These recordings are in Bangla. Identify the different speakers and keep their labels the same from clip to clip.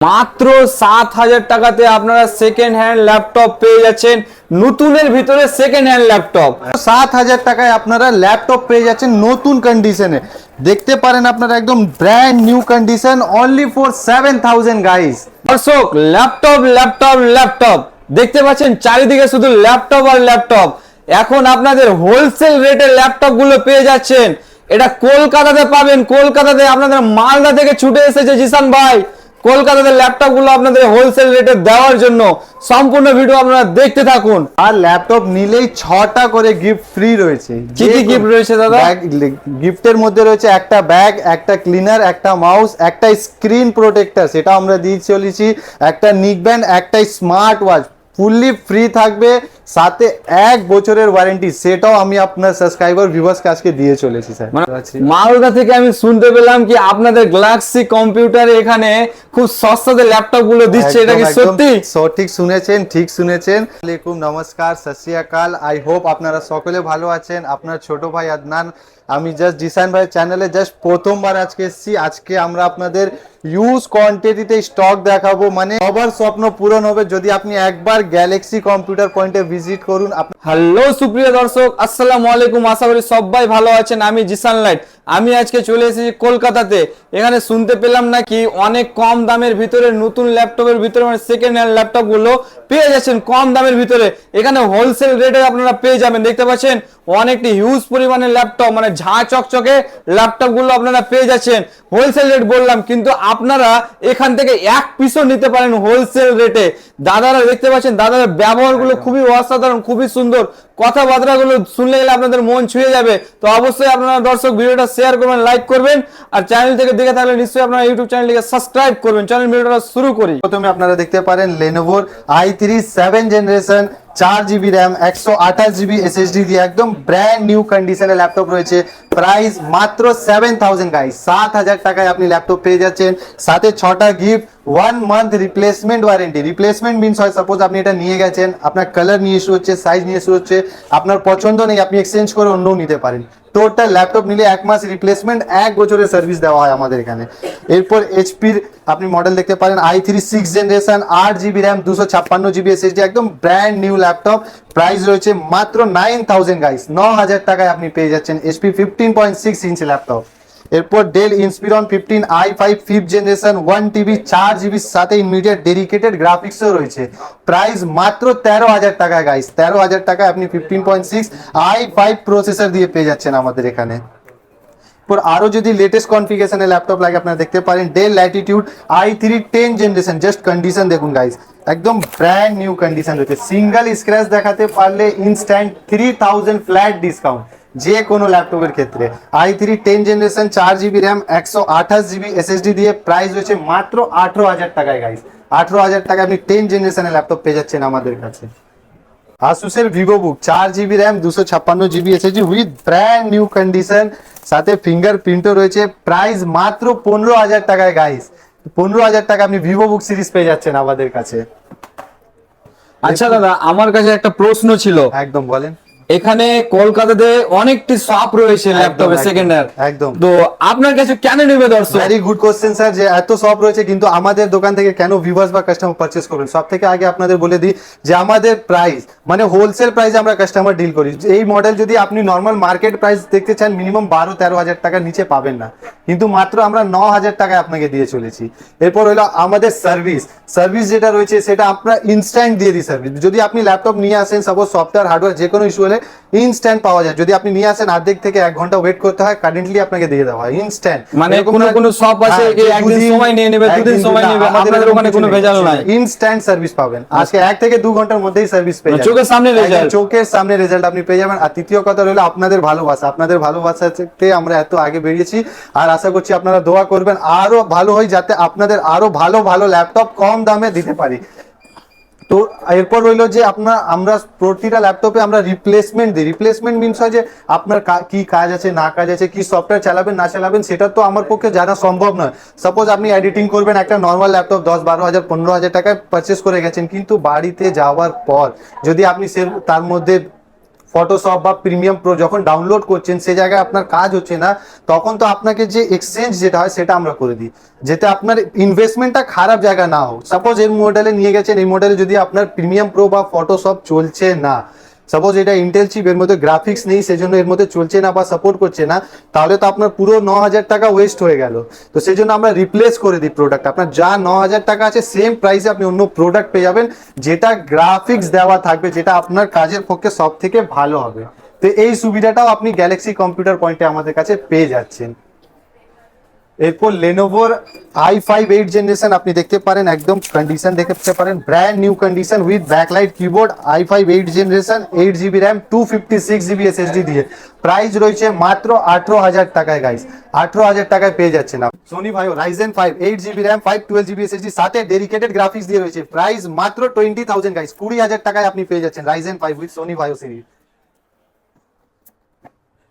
Speaker 1: মাত্র সাত হাজার টাকাতে আপনারা সেকেন্ড হ্যান্ড ল্যাপটপ পেয়ে যাচ্ছেন। নতুনের ভিতরে সেকেন্ড হ্যান্ড ল্যাপটপ
Speaker 2: সাত হাজার টাকায় আপনারা ল্যাপটপ পেয়ে যাচ্ছেন নতুন কন্ডিশনে দেখতে পারেন আপনারা একদম brand new condition only for seven thousand guys
Speaker 1: দর্শক ল্যাপটপ ল্যাপটপ ল্যাপটপ দেখতে পাচ্ছেন, চারিদিকে শুধু ল্যাপটপ আর ল্যাপটপ এখন আপনাদের হোলসেল রেটের ল্যাপটপগুলো পেয়ে যাচ্ছেন। এটা কলকাতাতে পাবেন, কলকাতাতে আপনাদের মালদা থেকে ছুটে এসেছে জিসান ভাই। কলকাতাতে ল্যাপটপগুলো আপনাদের হোলসেল রেটে দেওয়ার জন্য সম্পূর্ণ ভিডিও আপনারা দেখতে থাকুন।
Speaker 2: আর ল্যাপটপ নিলেই ছটা করে গিফট ফ্রি রয়েছে।
Speaker 1: কি কি gift রয়েছে দাদা?
Speaker 2: গিফটের মধ্যে রয়েছে একটা ব্যাগ একটা ক্লিনার একটা মাউস একটা স্ক্রিন প্রোটেক্টর সেটা আমরা দিয়ে চলেছি একটা নিক ব্যান্ড একটা স্মার্ট ওয়াচ ফুললি ফ্রি থাকবে। সাথে এক বছরের ওয়ারেন্টি সেটাও আমি আপনার সাবস্ক্রাইবার ভিউয়ার্সকে আজকে দিয়ে চলেছি স্যার।
Speaker 1: মানে মালদা থেকে আমি শুনতে পেলাম কি আপনাদের গ্যালাক্সি কম্পিউটারে এখানে খুব সস্তাতে ল্যাপটপগুলো দিচ্ছে এটা কি সত্যি?
Speaker 2: সঠিক শুনেছেন ঠিক শুনেছেন। আলাইকুম নমস্কার শ্রী আই হোপ আপনারা সকলে ভালো আছেন। আপনার ছোট ভাই আদনান আমি জাস্ট জিসান ভাই চ্যানেলে জাস্ট প্রথমবার আজকে এসেছি। আজকে আমরা আপনাদের ইউজ কোয়ান্টিটিতে স্টক দেখাবো। মানে সবার স্বপ্ন পূরণ হবে যদি আপনি একবার গ্যালাক্সি কম্পিউটার পয়েন্টে ভিজিট করুন।
Speaker 1: হ্যালো সুপ্রিয় দর্শক, আসসালামু আলাইকুম। আশা করি সবাই ভালো আছেন। আমি জিসান লাইট। আমি আজকে চলে এসেছি কলকাতাতে। এখানে শুনতে পেলাম নাকি অনেক কম দামের ভিতরে নতুন ল্যাপটপের ভিতরে মানে সেকেন্ড হ্যান্ড ল্যাপটপগুলো পেয়ে যাচ্ছেন কম দামের ভিতরে। এখানে হোলসেল রেটে আপনারা পেয়ে যাবেন। দেখতে পাচ্ছেন অনেকটি হিউজ পরিমাণে ল্যাপটপ মানে ঝাঁ চকচকে ল্যাপটপগুলো আপনারা পেয়ে যাচ্ছেন। হোলসেল রেট বললাম কিন্তু আপনারা এখান থেকে এক পিসও নিতে পারেন হোলসেল রেটে দাদারা দেখতে পাচ্ছেন দাদার ব্যবহারগুলো খুবই অসাধারণ খুবই সুন্দর। কথাবার্তাগুলো শুনলে গেলে আপনাদের মন ছুঁয়ে যাবে। তো অবশ্যই আপনারা দর্শক ভিডিওটা শেয়ার করবেন লাইক করবেন, আর চ্যানেল থেকে দেখে থাকলে নিশ্চয়ই আপনারা ইউটিউব চ্যানেলটিকে সাবস্ক্রাইব করবেন। চ্যানেল ভিডিওটা শুরু করি।
Speaker 2: প্রথমে আপনারা দেখতে পারেন লেনোভোর আই থ্রি সেভেন জেনারেশন চার জিবি র্যাম একশো আঠাশ জিবি এসএসডি দিয়ে একদম ব্র্যান্ড নিউ কন্ডিশনের ল্যাপটপ রয়েছে। প্রাইস মাত্র সেভেন থাউজেন্ড গাই সাত হাজার টাকায় আপনি ল্যাপটপ পেয়ে যাচ্ছেন। সাথে ছটা gift one month replacement warranty replacement means হয় সাপোজ আপনি এটা নিয়ে গেছেন, আপনার কালার নিয়ে ইস্যু হচ্ছে সাইজ নিয়ে ইস্যু হচ্ছে, আপনার পছন্দ নেই, আপনি এক্সচেঞ্জ করে অন্যও নিতে পারেন। টোটাল ল্যাপটপ নিলে এক মাস রিপ্লেসমেন্ট এক বছরের সার্ভিস দেওয়া হয় আমাদের এখানে। এরপর এইচপির আপনি মডেল দেখতে পারেন আই থ্রি সিক্স জেনারেশন আট জিবি র্যাম দুশো ছাপ্পান্ন জিবি এসএসডি একদম ব্র্যান্ড নিউ ল্যাপটপ প্রাইস রয়েছে মাত্র নাইন থাউজেন্ড গাইস ন হাজার টাকায় আপনি পেয়ে যাচ্ছেন HP fifteen point six inch laptop এরপর Dell Inspiron fifteen i five fifth generation one TB চার জিবির সাথে ইমিডিয়েট ডেডিকেটেড গ্রাফিক্সও রয়েছে। প্রাইস মাত্র তেরো হাজার টাকা গাইস তেরো হাজার টাকায় আপনি fifteen point six i five processor দিয়ে পেয়ে যাচ্ছেন আমাদের এখানে। আরও যদি লেটেস্ট কনফিগারেশনের ল্যাপটপ লাগে, আপনারা দেখতে পারেন Dell Latitude i three ten generation just condition দেখুন গাইস একদম ব্র্যান্ড নিউ কন্ডিশন রয়েছে। সিঙ্গেল স্ক্র্যাচ দেখাতে পারলে instant three thousand flat discount যে কোনো ল্যাপটপের ক্ষেত্রে। আই থ্রি টেন জেনারেশন চার জিবি র্যাম একশো আঠাশ জিবি এসএসডি দিয়ে প্রাইস রয়েছে মাত্র আঠেরো হাজার টাকায় গাইস আঠেরো হাজার টাকায় আপনি টেন জেনারেশনের ল্যাপটপ পেয়ে যাচ্ছেন আমাদের কাছে। আসুসের ভিভো বুক চার জিবি র্যাম দুশো ছাপ্পান্ন GB SSD with brand new condition সাথে ফিঙ্গার প্রিন্টও রয়েছে। প্রাইস মাত্র পনেরো হাজার টাকায় গাইস পনেরো হাজার টাকা আপনি ভিভো বুক সিরিজ পেয়ে যাচ্ছেন আমাদের কাছে।
Speaker 1: আচ্ছা দাদা আমার কাছে একটা প্রশ্ন ছিল।
Speaker 2: একদম বলেন।
Speaker 1: এখানে কলকাতাতে অনেকটি শপ রয়েছে ল্যাপটপে সেকেন্ড হ্যান্ড
Speaker 2: একদম।
Speaker 1: তো আপনার কাছে কেন নেবে দর্শক
Speaker 2: ভেরি গুড কোশ্চেন স্যার যে এত শপ রয়েছে কিন্তু আমাদের দোকান থেকে কেন ভিভার্স বা কাস্টমার পারচেস করবেন? সব থেকে আগে আপনাদের বলে দিই যে আমাদের প্রাইস মানে হোলসেল প্রাইসে আমরা কাস্টমার ডিল করি। এই মডেল যদি আপনি নর্মাল মার্কেট প্রাইস দেখতে চান মিনিমাম বারো তেরো হাজার টাকার নিচে পাবেন না। কিন্তু মাত্র আমরা ন হাজার টাকায় আপনাকে দিয়ে চলেছি। এরপর হলো আমাদের সার্ভিস সার্ভিস যেটা রয়েছে সেটা আমরা ইনস্ট্যান্ট দিয়ে দিই সার্ভিস যদি আপনি ল্যাপটপ নিয়ে আসেন সাপোজ সফটওয়্যার হার্ডওয়্যার যে কোনো ইস্যু হলে ইনস্ট্যান্ট পাওয়া যায়। যদি আপনি নিয়ে আসেন আর্ধেক থেকে এক ঘণ্টা ওয়েট করতে হয় কারেন্টলি আপনাকে দিয়ে দেওয়া হয় ইনস্ট্যান্ট
Speaker 1: মানে কোনো কোনো shop আছে কি একদিন সময় নিয়ে নেবে, দুদিন সময় নেবে, আপনাদের ওখানে কোনো ভেজাল নাই।
Speaker 2: ইনস্ট্যান্ট সার্ভিস পাবেন। আজকে এক থেকে দু ঘণ্টার মধ্যেই সার্ভিস পেয়ে
Speaker 1: মানে
Speaker 2: যাবেন।
Speaker 1: চোখের সামনে।
Speaker 2: একদম চোখের সামনে রেজাল্ট আপনি পেয়ে যাবেন। আর তৃতীয় কথা হলো আপনাদের ভালোবাসা। আপনাদের ভালোবাসাতে আমরা এত আগে বেরিয়েছি। আর আশা করছি আপনারা দোয়া করবেন। আরও ভালো হয় যাতে আপনাদের আরও ভালো ভালো ল্যাপটপ কম দামে দিতে পারি। তো এরপর রইল যে আপনার, আমরা প্রতিটা ল্যাপটপে আমরা রিপ্লেসমেন্ট দিই। রিপ্লেসমেন্ট মিনস হয় যে আপনার কা- কাজ আছে, না কাজ আছে, কি সফটওয়্যার চালাবেন, না চালাবেন, সেটা তো আমার পক্ষে জানা সম্ভব নয়। সাপোজ আপনি এডিটিং করবেন একটা নর্মাল ল্যাপটপ দশ, বারো হাজার, পনেরো হাজার টাকায় পারচেস করে গেছেন, কিন্তু বাড়িতে যাওয়ার পর যদি আপনি সে তার মধ্যে ফটোশপ বা প্রিমিয়াম প্রো যখন ডাউনলোড করছেন, সে জায়গায় আপনার কাজ হচ্ছে না, তখন তো আপনাকে যে এক্সচেঞ্জ যেটা হয়, সেটা আমরা করে দিই। যেতে আপনার ইনভেস্টমেন্টটা খারাপ জায়গা না হোক। সাপোজ এই মডেলে নিয়ে গেছেন, এই মডেলে যদি আপনার প্রিমিয়াম প্রো বা ফটোশপ চলছে না সাপোজ এটা ইন্টেল চিপ এর মধ্যে গ্রাফিক্স নেই, সেজন্য এর মধ্যে চলছে না বা সাপোর্ট করছে না, তাহলে তো আপনার পুরো ন হাজার টাকা ওয়েস্ট হয়ে গেল। তো সেই জন্য আমরা রিপ্লেস করে দিই প্রোডাক্ট আপনার যা ন হাজার টাকা আছে সেম প্রাইসে আপনি অন্য প্রোডাক্ট পেয়ে যাবেন, যেটা গ্রাফিক্স দেওয়া থাকবে, যেটা আপনার কাজের পক্ষে সব থেকে ভালো হবে। তো এই সুবিধাটাও আপনি গ্যালাক্সি কম্পিউটার পয়েন্টে আমাদের কাছে পেয়ে যাচ্ছেন। এরপর লেনোভোর আই ফাইভ এইট জেনারেশন আপনি দেখতে পারেন, একদম কন্ডিশন দেখতে পারেন brand new condition with backlight keyboard i five eight generation eight GB RAM two fifty six GB SSD দিয়ে। প্রাইস রয়েছে মাত্র আঠেরো হাজার টাকায় গাইস আঠেরো হাজার টাকায় পেয়ে যাচ্ছেন আপনি। Sony VAIO Ryzen five eight GB RAM five twelve GB SSD সাথে ডেডিকেটেড গ্রাফিক্স দিয়ে রয়েছে। প্রাইস মাত্র টোয়েন্টি থাউজেন্ড গাইস কুড়ি হাজার টাকায় আপনি পেয়ে যাচ্ছেন Ryzen five with Sony Vaio series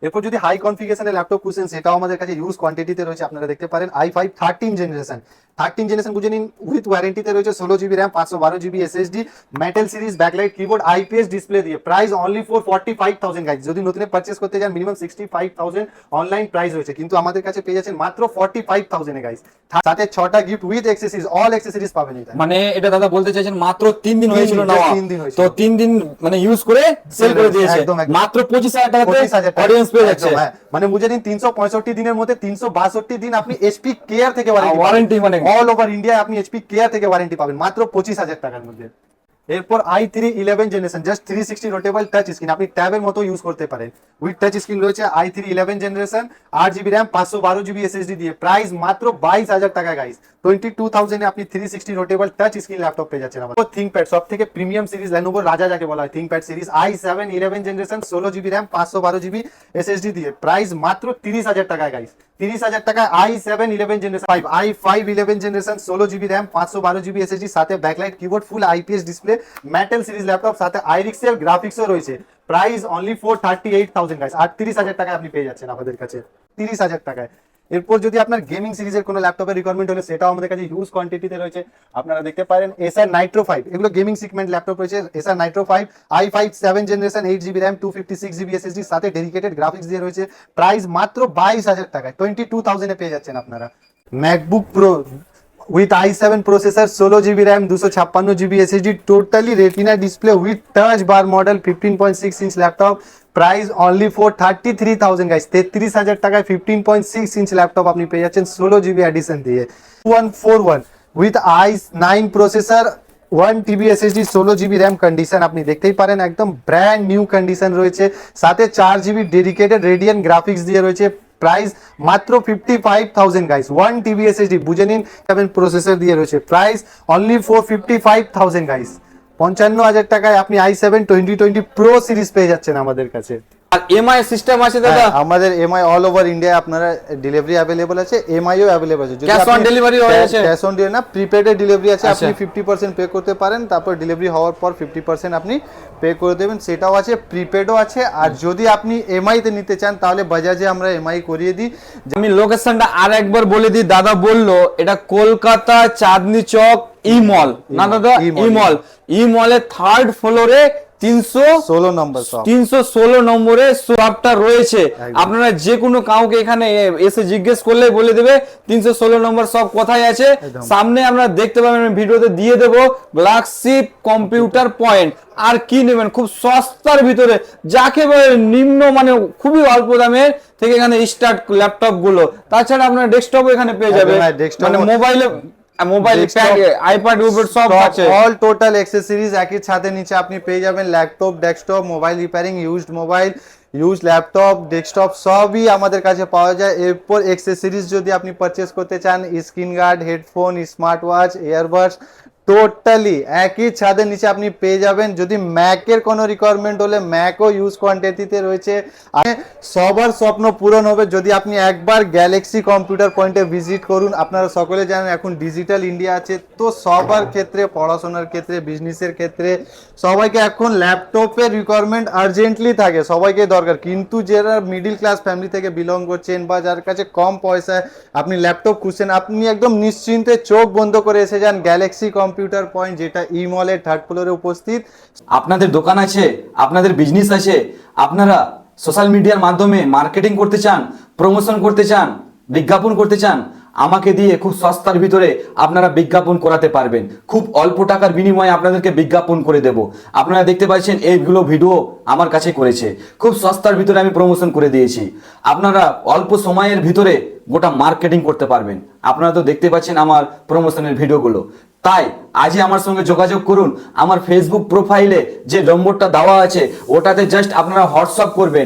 Speaker 2: এরপর যদি হাই কনফিগারেশনের ল্যাপটপ খুঁজছেন সেটাও আমাদের কাছে ইউজ কোয়ান্টিটিতে রয়েছে আপনারা দেখতে পারেন i five thirteen generation thirteen generation বুঝে নিন উইথ ওয়ারেন্টিতে রয়েছে ষোলো জিবি র্যাম পাঁচশো বারো GB SSD metal series backlight keyboard IPS display দিয়ে। Price only for forty five thousand guys যদি নতুন পারচেস করতে যান minimum sixty five thousand online price রয়েছে। কিন্তু আমাদের কাছে পেয়ে যাচ্ছেন মাত্র ফর্টি ফাইভ থাউজেন্ড গাইজ সাথে ছটা gift with accessories all accessories পাবেন এটা।
Speaker 1: মানে এটা দাদা বলতে চাইছেন মাত্র তিন দিন হয়েছিল
Speaker 2: তিন দিন
Speaker 1: তো তিন দিন মানে ইউজ করে সেল করে দিয়েছে।
Speaker 2: একদম।
Speaker 1: মাত্র পঁচিশ হাজার টাকাতে
Speaker 2: পঁচিশ হাজার
Speaker 1: পেয়ে যাচ্ছে
Speaker 2: হ্যাঁ। মানে তিনশো পঁয়ষট্টি দিনের মধ্যে তিনশো বাষট্টি দিন আপনি এইচপি কেয়ার থেকে
Speaker 1: ওয়ারেন্টি মানে?
Speaker 2: অল ওভার ইন্ডিয়া আপনি এইচপি কেয়ার থেকে ওয়ারেন্টি পাবেন মাত্র পঁচিশ হাজার টাকার মধ্যে এরপর i three eleven generation just three sixty rotatable touch screen আপনি ট্যাবের মতো ইউজ করতে পারেন। উইথ টাচ স্ক্রিন রয়েছে আই থ্রি ইলেভেন জেনারেশন আট জিবি র্যাম পাঁচশো বারো জিবি এসএসডি দিয়ে। প্রাইস মাত্র বাইশ হাজার টাকা গাইস টোয়েন্টি টু থাউজেন্ডে আপনি three sixty rotatable touch screen laptop পেয়ে যাচ্ছেন আমাদের। থিঙ্কপ্যাড সব থেকে প্রিমিয়াম সিরিজ লেনোভোর রাজা যাকে বলা হয়। ThinkPad series i seven eleven generation ষোলো জিবি র্যাম পাঁচশো বারো জিবি এসএসডি দিয়ে। প্রাইস মাত্র তিরিশ হাজার টাকায় গাইস তিরিশ হাজার টাকা i seven eleven generation five i five eleven generation ষোলো জিবি র্যাম পাঁচশো বারো জিবি এসএসডি সাথে backlight keyboard full IPS display metal series laptop সাথে আইরিক্সেল গ্রাফিক্সও রয়েছে। Price only four thirty eight thousand guys আটত্রিশ হাজার টাকায় আপনি পেয়ে যাচ্ছেন আমাদের কাছে। তিরিশ হাজার টাকায়। এরপর যদি আপনার গেমিং সিরিজের কোনো ল্যাপটপের রিকোয়ারমেন্ট হলে সেটাও আমাদের কাছে হিউজ কোয়ান্টিটিতে রয়েছে। আপনারা দেখতে পারেন এসআর নাইট্রো ফাইভ এগুলো গেমিং সিগমেন্ট ল্যাপটপ রয়েছে। Acer Nitro five i five seven generation eight GB RAM two fifty six GB SSD সাথে ডেডিকেটেড গ্রাফিক্স দিয়ে রয়েছে। প্রাইস মাত্র বাইশ হাজার টাকায় টোয়েন্টি টু থাউজেন্ডে পেয়ে যাচ্ছেন আপনারা। MacBook Pro with i seven processor ষোলো জিবি র্যাম দুশো ছাপ্পান্ন GB SSD totally retina display with touch bar model fifteen point six inch laptop price only for thirty three thousand guys তেত্রিশ হাজার টাকায় fifteen point six inch laptop আপনি পেয়ে যাচ্ছেন ষোলো জিবি অ্যাডিশন দিয়ে। One four one with i nine processor one TB SSD ষোলো জিবি র্যাম কন্ডিশন আপনি দেখতেই পারেন, একদম ব্র্যান্ড নিউ কন্ডিশন রয়েছে। সাথে চার জিবি ডেডিকেটেড রেডিয়ান গ্রাফিক্স দিয়ে রয়েছে। প্রাইস মাত্র fifty five thousand guys one TB SSD বুঝে নিন কেমন প্রসেসর দিয়ে রয়েছে। Price only four fifty five thousand guys পঞ্চান্ন হাজার টাকায় আপনি i seven twenty twenty pro series পেয়ে যাচ্ছেন আমাদের কাছে।
Speaker 1: আর এমআই সিস্টেম আছে দাদা?
Speaker 2: হ্যাঁ, আমাদের এমআই অল ওভার ইন্ডিয়া আপনারা ডেলিভারি অ্যাভেলেবল আছে এমআইও অ্যাভেলেবল আছে।
Speaker 1: on delivery হয়ে আছে?
Speaker 2: ক্যাশ অন ডেলিভারি না প্রিপেডে ডেলিভারি আছে আপনি
Speaker 1: আচ্ছা।
Speaker 2: ফিফটি পার্সেন্ট পে করতে পারেন তারপর ডেলিভারি হওয়ার পর ফিফটি পার্সেন্ট আপনি পে করে দেবেন সেটাও আছে প্রিপেডও আছে। আর যদি আপনি এমআইতে নিতে চান তাহলে বাজাজে আমরা এমআই করিয়ে দিই।
Speaker 1: আমি লোকেশনটা আর একবার বলে দিই দাদা বলল এটা কলকাতা চাঁদনি চক ই মল না দাদা ই মল ই মলের থার্ড ফ্লোরে তিনশো
Speaker 2: ষোলো নম্বর
Speaker 1: তিনশো ষোলো নম্বরে শপটা রয়েছে। আপনারা যে কোনো কাউকে এখানে এসে জিজ্ঞেস করলে বলে দেবে তিনশো ষোলো নম্বর সব কোথায় আছে। সামনে আমরা দেখতে পাবেন ভিডিওতে দিয়ে দেবো কম্পিউটার পয়েন্ট। আর কি নেবেন? খুব সস্তার ভিতরে যাকে নিম্ন মানে খুবই অল্প দামের থেকে এখানে স্টার্ট ল্যাপটপগুলো। তাছাড়া আপনার ডেস্কটপ এখানে পেয়ে যাবে মানে মোবাইলে মোবাইল
Speaker 2: প্যাড
Speaker 1: আইপ্যাড উইপ্যাড সব আছে।
Speaker 2: অল টোটাল অ্যাকসেসরিজ একই ছাদের নিচে আপনি পেয়ে যাবেন laptop desktop mobile repairing used mobile use laptop desktop সবই আমাদের কাছে পাওয়া যায়। এরপর অ্যাক্সেসরিজ যদি আপনি পারচেস করতে চান screen guard headphone smart watch earbuds totally একই ছাদের নিচে আপনি পেয়ে যাবেন। যদি ম্যাকের কোনো রিকোয়ারমেন্ট হলে, ম্যাকও ইউজ কোয়ান্টিটিতে রয়েছে। সবার স্বপ্ন পূরণ হবে যদি আপনি একবার গ্যালাক্সি কম্পিউটার পয়েন্টে ভিজিট করুন। আপনারা সকলে জানেন এখন ডিজিটাল ইন্ডিয়া আছে। তো সবার ক্ষেত্রে, পড়াশোনার ক্ষেত্রে বিজনেসের ক্ষেত্রে, সবাইকে এখন ল্যাপটপের রিকোয়ারমেন্ট আর্জেন্টলি থাকে। সবাইকে দরকার। কিন্তু যারা মিডিল ক্লাস ফ্যামিলি থেকে বিলং করছেন বা যার কাছে কম পয়সায় আপনি ল্যাপটপ খুঁজছেন, আপনি একদম নিশ্চিন্তে চোখ বন্ধ করে এসে যান গ্যালাক্সি কম্পিউটার কম্পিউটার পয়েন্ট যেটা ই মলের থার্ড ফ্লোরে উপস্থিত।
Speaker 1: আপনাদের দোকান আছে, আপনাদের বিজনেস আছে, আপনারা সোশ্যাল মিডিয়ার মাধ্যমে মার্কেটিং করতে চান প্রমোশন করতে চান, বিজ্ঞাপন করতে চান, আমাকে দিয়ে খুব সস্তার ভিতরে আপনারা বিজ্ঞাপন করাতে পারবেন। খুব অল্প টাকার বিনিময়ে আপনাদেরকে বিজ্ঞাপন করে দেব। আপনারা দেখতে পাচ্ছেন এইগুলো ভিডিও আমার কাছে করেছে। খুব সস্তার ভিতরে আমি প্রমোশন করে দিয়েছি। আপনারা অল্প সময়ের ভিতরে গোটা মার্কেটিং করতে পারবেন। আপনারা তো দেখতে পাচ্ছেন আমার প্রমোশনের ভিডিওগুলো তাই আজই আমার সঙ্গে যোগাযোগ করুন। আমার ফেসবুক প্রোফাইলে যে নম্বরটা দেওয়া আছে, ওটাতে জাস্ট আপনারা হোয়াটসঅ্যাপ করবেন।